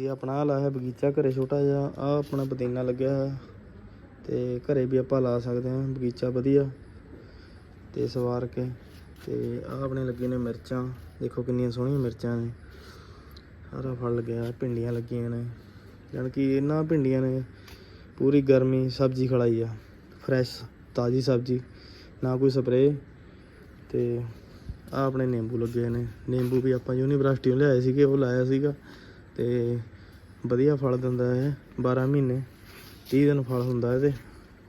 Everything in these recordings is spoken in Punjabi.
ਇਹ ਆਪਣਾ ਆਹ ਲਾਇਆ ਬਗੀਚਾ ਘਰੇ ਛੋਟਾ ਜਿਹਾ ਆ ਆਪਣਾ ਪੁਦੀਨਾ ਲੱਗਿਆ ਹੈ ਤੇ ਘਰੇ ਵੀ ਆਪਾਂ ਲਾ ਸਕਦੇ ਹਾਂ, ਬਗੀਚਾ ਵਧੀਆ। ਤੇ ਸਵਾਰ ਕੇ, ਤੇ ਆ ਆਪਣੇ ਲੱਗੇ ਨੇ ਮਿਰਚਾਂ। ਦੇਖੋ ਕਿੰਨੀਆਂ ਸੋਹਣੀਆਂ ਮਿਰਚਾਂ ਨੇ। ਸਾਰਾ ਫਲ ਲੱਗਿਆ ਭਿੰਡੀਆਂ ਲੱਗੀਆਂ ਨੇ। ਜਾਣੀ ਕਿ ਇਹਨਾਂ ਭਿੰਡੀਆਂ ਨੇ ਪੂਰੀ ਗਰਮੀ ਸਬਜ਼ੀ ਖੜਾਈ ਆ। ਫਰੈਸ਼, ਤਾਜ਼ੀ ਸਬਜ਼ੀ, ਨਾ ਕੋਈ ਸਪਰੇਅ। ਤੇ ਆ ਆਪਣੇ ਨਿੰਬੂ ਲੱਗੇ ਨੇ। ਨਿੰਬੂ ਵੀ ਆਪਾਂ ਯੂਨੀਵਰਸਿਟੀ ਤੋਂ ਲਿਆਏ ਸੀਗੇ, ਉਹ ਲਾਇਆ ਸੀਗਾ। ਤੇ ਵਧੀਆ ਫਲ ਦਿੰਦਾ ਹੈ 12 ਮਹੀਨੇ 30 ਦਿਨ ਫਲ ਹੁੰਦਾ ਇਹਦੇ,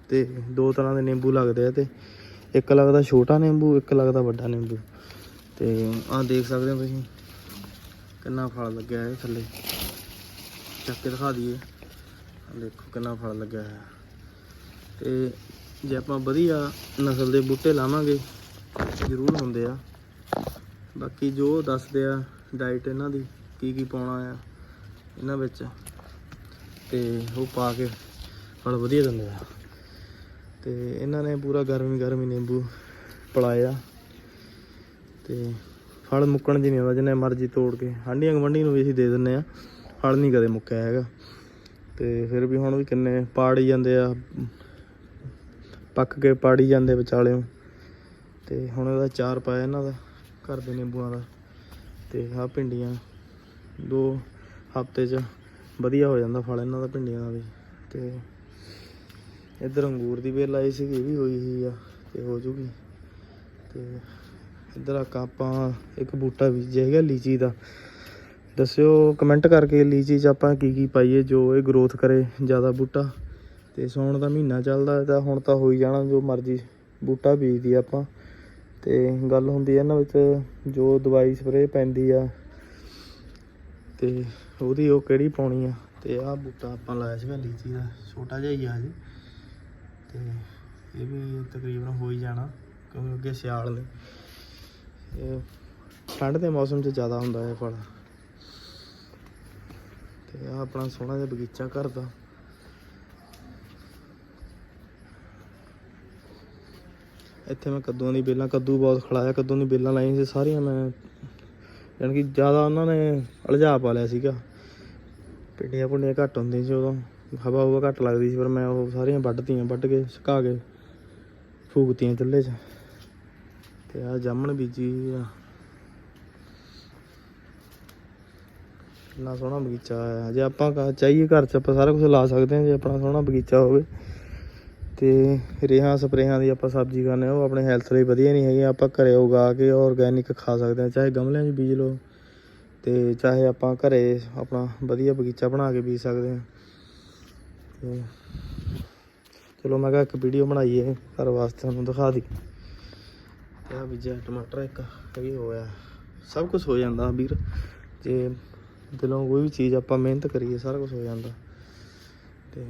ਤੇ ਦੋ ਤਰ੍ਹਾਂ ਦੇ ਨਿੰਬੂ ਲੱਗਦੇ ਆ ਤੇ ਇੱਕ ਲੱਗਦਾ ਛੋਟਾ ਨਿੰਬੂ, ਇੱਕ ਲੱਗਦਾ ਵੱਡਾ ਨਿੰਬੂ। ਤੇ ਆਹ ਦੇਖ ਸਕਦੇ ਹੋ ਤੁਸੀਂ, ਕਿੰਨਾ ਫਲ ਲੱਗਿਆ ਹੈ ਥੱਲੇ। ਚੱਕ ਕੇ ਦਿਖਾ ਦਈਏ। ਦੇਖੋ ਕਿੰਨਾ ਫਲ ਲੱਗਿਆ ਹੈ ਤੇ ਜੇ ਆਪਾਂ ਵਧੀਆ ਨਸਲ ਦੇ ਬੂਟੇ ਲਾਵਾਂਗੇ, ਜ਼ਰੂਰ ਹੁੰਦੇ ਆ। ਬਾਕੀ ਜੋ ਦੱਸਦੇ ਆ ਡਾਈਟ ਇਹਨਾਂ ਦੀ, ਕੀ ਕੀ ਪਾਉਣਾ ਆ। ਇਹਨਾਂ ਵਿੱਚ ਤੇ ਉਹ ਪਾ ਕੇ ਫਲ ਵਧੀਆ ਦਿੰਦੇ ਆ। ਤੇ ਇਹਨਾਂ ਨੇ ਪੂਰਾ ਗਰਮੀ ਗਰਮੀ ਨਿੰਬੂ ਪਲਾਇਆ। ਤੇ ਫਲ ਮੁੱਕਣ ਜੀ ਨਹੀਂ ਆਉਂਦਾ, ਜਿੰਨੇ ਮਰਜ਼ੀ ਤੋੜ ਕੇ। ਆਂਢੀਆਂ ਗਵੰਡੀ ਨੂੰ ਵੀ ਅਸੀਂ ਦੇ ਦਿੰਨੇ ਆ ਫਲ ਨਹੀਂ ਕਦੇ ਮੁੱਕਿਆ ਹੈਗਾ। ਤੇ ਫਿਰ ਵੀ ਹੁਣ ਵੀ ਕਿੰਨੇ ਪਾੜੀ ਜਾਂਦੇ ਆ, ਪੱਕ ਕੇ ਪਾੜੀ ਜਾਂਦੇ ਵਿਚਾਲਿਓਂ। ਤੇ ਹੁਣ ਇਹਦਾ ਚਾਰ ਪਾਇਆ ਇਹਨਾਂ ਦਾ, ਘਰ ਦੇ ਨਿੰਬੂਆਂ ਦਾ। ਤੇ ਆਹ ਭਿੰਡੀਆਂ, ਦੋ ਹਫ਼ਤੇ 'ਚ ਵਧੀਆ ਹੋ ਜਾਂਦਾ ਫਲ ਇਹਨਾਂ ਦਾ ਭਿੰਡੀਆਂ ਦਾ ਵੀ। ਤੇ ਇੱਧਰ ਅੰਗੂਰ ਦੀ ਵੇਲ ਆਈ ਸੀਗੀ, ਇਹ ਵੀ ਹੋਈ ਹੀ ਆ ਤੇ ਹੋ ਜੂਗੀ। ਤੇ ਇੱਧਰ ਆ ਆਪਾਂ ਇੱਕ ਬੂਟਾ ਬੀਜਿਆ ਹੈਗਾ ਲੀਚੀ ਦਾ। ਦੱਸਿਓ ਕਮੈਂਟ ਕਰਕੇ ਲੀਚੀ 'ਚ ਆਪਾਂ ਕੀ ਕੀ ਪਾਈਏ, ਜੋ ਇਹ ਗਰੋਥ ਕਰੇ ਜ਼ਿਆਦਾ ਬੂਟਾ। ਤੇ ਸੌਣ ਦਾ ਮਹੀਨਾ ਚੱਲਦਾ ਤਾਂ ਹੁਣ ਤਾਂ ਹੋਈ ਜਾਣਾ ਜੋ ਮਰਜ਼ੀ ਬੂਟਾ ਬੀਜਦੀ ਆਪਾਂ। ਤੇ ਗੱਲ ਹੁੰਦੀ ਹੈ ਇਹਨਾਂ ਵਿੱਚ ਜੋ ਦਵਾਈ ਸਪਰੇਅ ਪੈਂਦੀ ਆ ਤੇ ਉਹਦੀ ਉਹ ਕਿਹੜੀ ਪਾਉਣੀ ਆ? ਤੇ ਆਹ ਬੂਟਾ ਆਪਾਂ ਲਾਇਆ ਸੀਗਾ ਲੀਚੀ ਦਾ, ਛੋਟਾ ਜਿਹਾ ਹੀ ਆ ਜੀ ਤੇ ਇਹ ਵੀ ਤਕਰੀਬਨ ਹੋ ਹੀ ਜਾਣਾ, ਕਿਉਂਕਿ ਅੱਗੇ ਸਿਆਲ ਨੇ। ਇਹ ਠੰਡ ਦੇ ਮੌਸਮ 'ਚ ਜ਼ਿਆਦਾ ਹੁੰਦਾ ਹੈ ਫਲ। ਤੇ ਆ ਆਪਣਾ ਸੋਹਣਾ ਜਿਹਾ ਬਗੀਚਾ ਘਰ ਦਾ। ਇੱਥੇ ਮੈਂ ਕੱਦੂਆਂ ਦੀ ਬੇਲਾਂ, ਕੱਦੂ ਬਹੁਤ ਖਲਾਇਆ ਕੱਦੂ ਦੀ ਬੇਲਾਂ ਲਾਈਆਂ ਸੀ, ਸਾਰੀਆਂ ਮੈਂ ਯਾਨੀ ਕਿ ਜ਼ਿਆਦਾ ਉਹਨਾਂ ਨੇ ਅਲਝਾ ਪਾ ਲਿਆ ਸੀਗਾ। ਪਿੰਡੀਆਂ ਪੁੰਡੀਆਂ ਘੱਟ ਹੁੰਦੀਆਂ ਸੀ ਉਦੋਂ। ਹਵਾ ਹੁਵਾ ਘੱਟ ਲੱਗਦੀ ਸੀ, ਪਰ ਮੈਂ ਉਹ ਸਾਰੀਆਂ ਵੱਢਤੀਆਂ ਵੱਢ ਕੇ ਸੁਕਾ ਕੇ ਫੂਕਤੀਆਂ ਚੁੱਲ੍ਹੇ 'ਚ। ਤੇ ਆ ਜਾਮਣ ਬੀਜੀ ਆ। ਕਿੰਨਾ ਸੋਹਣਾ ਬਗੀਚਾ ਆ। ਜੇ ਆਪਾਂ ਕਾ- ਚਾਹੀਏ ਘਰ 'ਚ ਆਪਾਂ ਸਾਰਾ ਕੁਝ ਲਾ ਸਕਦੇ ਹਾਂ, ਜੇ ਆਪਣਾ ਸੋਹਣਾ ਬਗੀਚਾ ਹੋਵੇ। ਤੇ ਰੇਹਾਂ ਸਪਰੇਹਾਂ ਦੀ ਆਪਾਂ ਸਬਜ਼ੀ ਖਾਂਦੇ ਹਾਂ, ਉਹ ਆਪਣੇ ਹੈਲਥ ਲਈ ਵਧੀਆ ਨਹੀਂ ਹੈਗੇ। ਆਪਾਂ ਘਰੇ ਉਗਾ ਕੇ ਆਰਗੈਨਿਕ ਖਾ ਸਕਦੇ ਹਾਂ, ਚਾਹੇ ਗਮਲਿਆਂ 'ਚ ਬੀਜ ਲਓ ਤੇ ਚਾਹੇ ਆਪਾਂ ਘਰੇ ਆਪਣਾ ਵਧੀਆ ਬਗੀਚਾ ਬਣਾ ਕੇ ਬੀਜ ਸਕਦੇ ਹਾਂ। ਤੇ ਚਲੋ ਮੈਂ ਕਿਹਾ ਇੱਕ ਵੀਡੀਓ ਬਣਾਈਏ, ਘਰ ਵਾਸਤੇ ਤੁਹਾਨੂੰ ਦਿਖਾ ਦੀ ਤੇ ਆ ਬੀਜਿਆ ਟਮਾਟਰ ਇੱਕ ਇਹ ਵੀ ਹੋਇਆ। ਸਭ ਕੁਝ ਹੋ ਜਾਂਦਾ ਵੀਰ। ਜੇ ਦਿਲੋਂ ਕੋਈ ਵੀ ਚੀਜ਼ ਆਪਾਂ ਮਿਹਨਤ ਕਰੀਏ, ਸਾਰਾ ਕੁਝ ਹੋ ਜਾਂਦਾ। ਤੇ